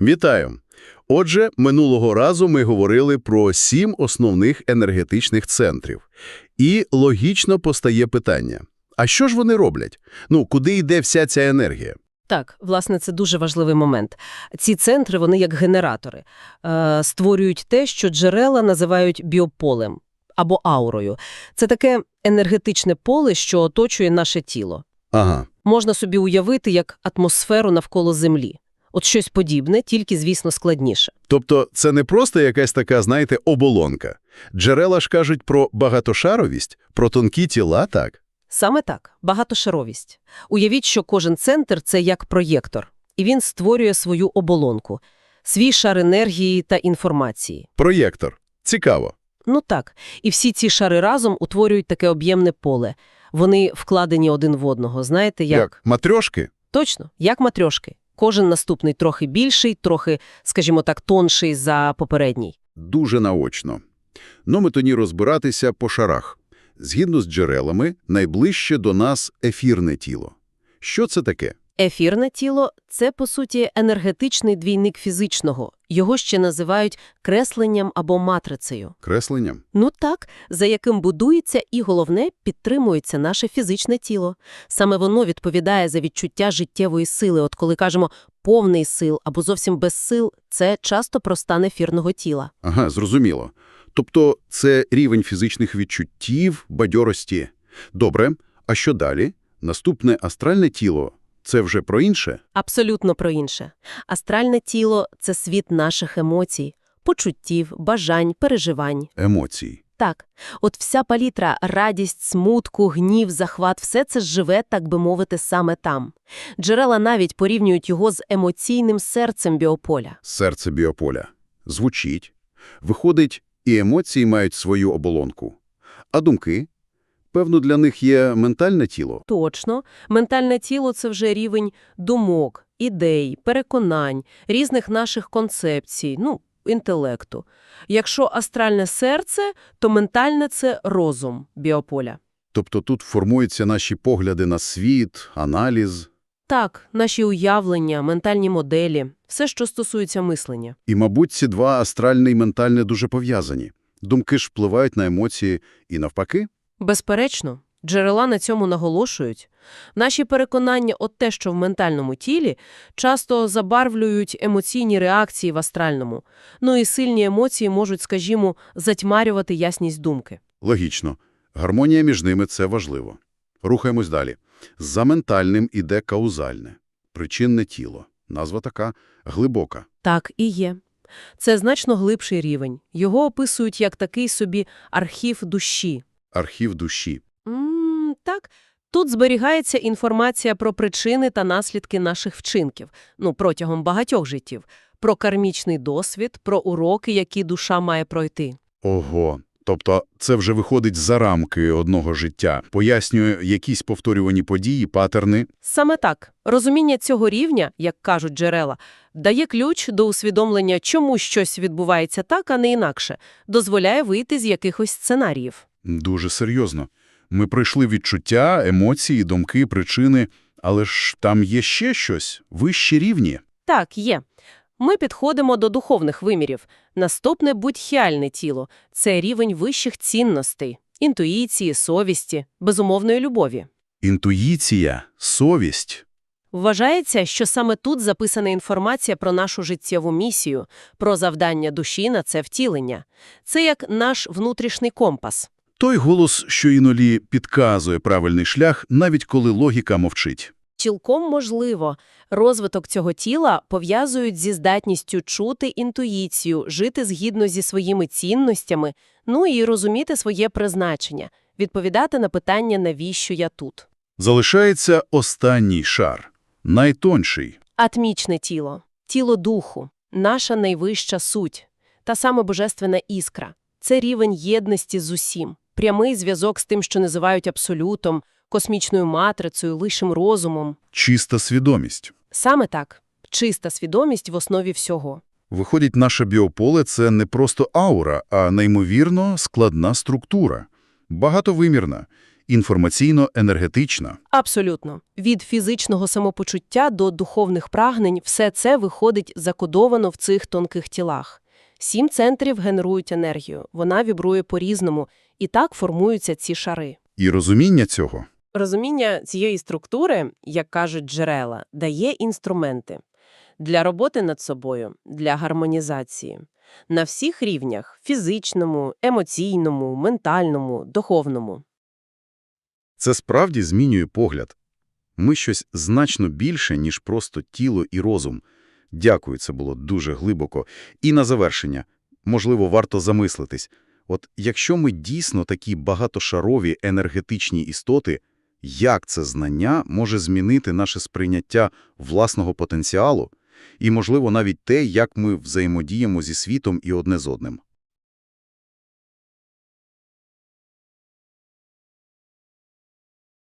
Вітаю! Отже, минулого разу ми говорили про сім основних енергетичних центрів. І логічно постає питання. А що ж вони роблять? Ну, куди йде вся ця енергія? Так, власне, це дуже важливий момент. Ці центри, вони як генератори, е, створюють те, що джерела називають біополем або аурою. Це таке енергетичне поле, що оточує наше тіло. Ага, Можна собі уявити як атмосферу навколо Землі. От щось подібне, тільки, звісно, складніше. тобто це не просто якась така, знаєте, оболонка. Джерела ж кажуть про багатошаровість, про тонкі тіла, так? Саме так, багатошаровість. Уявіть, що кожен центр – це як проєктор, і він створює свою оболонку, свій шар енергії та інформації. Проєктор. Цікаво. Ну так, і всі ці шари разом утворюють таке об'ємне поле. Вони вкладені один в одного, знаєте, як? Матрьошки? Точно, як матрьошки. Кожен наступний трохи більший, трохи, скажімо так, тонший за попередній. Дуже наочно. Ну, ми тоді розбиратися по шарах. Згідно з джерелами, найближче до нас ефірне тіло. Що це таке? Ефірне тіло – це, по суті, енергетичний двійник фізичного. Його ще називають кресленням або матрицею. Кресленням? Ну так, за яким будується і, головне, підтримується наше фізичне тіло. Саме воно відповідає за відчуття життєвої сили. От коли кажемо «повний сил» або «зовсім без сил» – це часто про стан ефірного тіла. Ага, зрозуміло. Тобто це рівень фізичних відчуттів, бадьорості. Добре, а що далі? Наступне астральне тіло – це вже про інше? Абсолютно про інше. Астральне тіло – це світ наших емоцій, почуттів, бажань, переживань. Емоцій. Так, от вся палітра – радість, смутку, гнів, захват – все це живе, так би мовити, саме там. Джерела навіть порівнюють його з емоційним серцем біополя. Серце біополя. Звучить. Виходить, і емоції мають свою оболонку. А думки? Певно, для них є ментальне тіло. Точно, ментальне тіло – це вже рівень думок, ідей, переконань, різних наших концепцій, ну, інтелекту. Якщо астральне серце, то ментальне – це розум біополя. Тобто тут формуються наші погляди на світ, аналіз. Так, наші уявлення, ментальні моделі – все, що стосується мислення. І, мабуть, ці два астральне і ментальне дуже пов'язані. Думки ж впливають на емоції і навпаки. Безперечно, джерела на цьому наголошують. Наші переконання от те, що в ментальному тілі, часто забарвлюють емоційні реакції в астральному. Ну і сильні емоції можуть, скажімо, затьмарювати ясність думки. Логічно. Гармонія між ними – це важливо. Рухаємось далі. За ментальним іде каузальне. Причинне тіло. Назва така глибока. Так і є. Це значно глибший рівень. Його описують як такий собі архів душі. Архів душі. М, так, тут зберігається інформація про причини та наслідки наших вчинків, ну, протягом багатьох життів, про кармічний досвід, про уроки, які душа має пройти. Ого. Тобто це вже виходить за рамки одного життя, пояснює якісь повторювані події, патерни. Саме так. Розуміння цього рівня, як кажуть джерела, дає ключ до усвідомлення, чому щось відбувається так, а не інакше, дозволяє вийти з якихось сценаріїв. Дуже серйозно. Ми пройшли відчуття, емоції, думки, причини, але ж там є ще щось, вищі рівні. Так, є. Ми підходимо до духовних вимірів. Наступне – будхіальне тіло. Це рівень вищих цінностей, інтуїції, совісті, безумовної любові. Інтуїція, совість. Вважається, що саме тут записана інформація про нашу життєву місію, про завдання душі на це втілення. Це як наш внутрішній компас. Той голос, що інолі підказує правильний шлях, навіть коли логіка мовчить. Цілком можливо, розвиток цього тіла пов'язують зі здатністю чути інтуїцію, жити згідно зі своїми цінностями, ну і розуміти своє призначення, відповідати на питання «навіщо я тут?». Залишається останній шар, найтонший. Атмічне тіло, тіло духу, наша найвища суть, та саме божественна іскра. Це рівень єдності з усім, прямий зв'язок з тим, що називають абсолютом, космічною матрицею, лишим розумом. Чиста свідомість. Саме так. Чиста свідомість в основі всього. Виходить, наше біополе – це не просто аура, а неймовірно складна структура. Багатовимірна. інформаційно-енергетична. Абсолютно. Від фізичного самопочуття до духовних прагнень все це виходить закодовано в цих тонких тілах. Сім центрів генерують енергію, вона вібрує по-різному, і так формуються ці шари. І розуміння цього Розуміння цієї структури, як кажуть джерела, дає інструменти для роботи над собою, для гармонізації. На всіх рівнях – фізичному, емоційному, ментальному, духовному. Це справді змінює погляд. Ми щось значно більше, ніж просто тіло і розум. Дякую, це було дуже глибоко. І на завершення, можливо, варто замислитись. От якщо ми дійсно такі багатошарові енергетичні істоти, як це знання може змінити наше сприйняття власного потенціалу і, можливо, навіть те, як ми взаємодіємо зі світом і одне з одним?